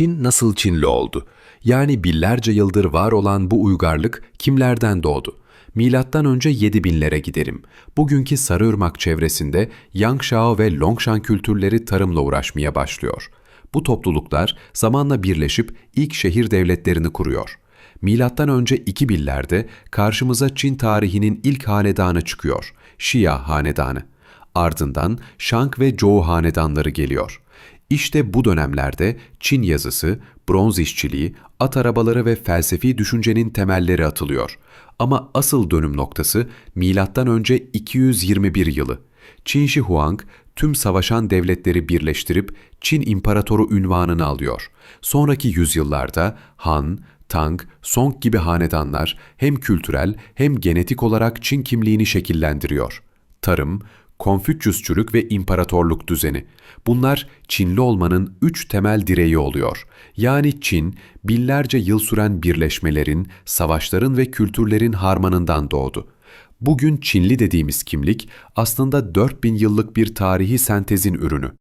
Çin nasıl Çinli oldu? Yani binlerce yıldır var olan bu uygarlık kimlerden doğdu? Milattan önce 7000'lere giderim. Bugünkü Sarıırmak çevresinde Yangshao ve Longshan kültürleri tarımla uğraşmaya başlıyor. Bu topluluklar zamanla birleşip ilk şehir devletlerini kuruyor. Milattan önce 2000'lerde karşımıza Çin tarihinin ilk hanedanı çıkıyor. Şia hanedanı. Ardından Shang ve Zhou hanedanları geliyor. İşte bu dönemlerde Çin yazısı, bronz işçiliği, at arabaları ve felsefi düşüncenin temelleri atılıyor. Ama asıl dönüm noktası milattan önce 221 yılı. Çin Shi Huang tüm savaşan devletleri birleştirip Çin İmparatoru ünvanını alıyor. Sonraki yüzyıllarda Han, Tang, Song gibi hanedanlar hem kültürel hem genetik olarak Çin kimliğini şekillendiriyor. Tarım, Konfüçyüsçülük ve imparatorluk düzeni. Bunlar Çinli olmanın üç temel direği oluyor. Yani Çin, binlerce yıl süren birleşmelerin, savaşların ve kültürlerin harmanından doğdu. Bugün Çinli dediğimiz kimlik aslında 4000 yıllık bir tarihi sentezin ürünü.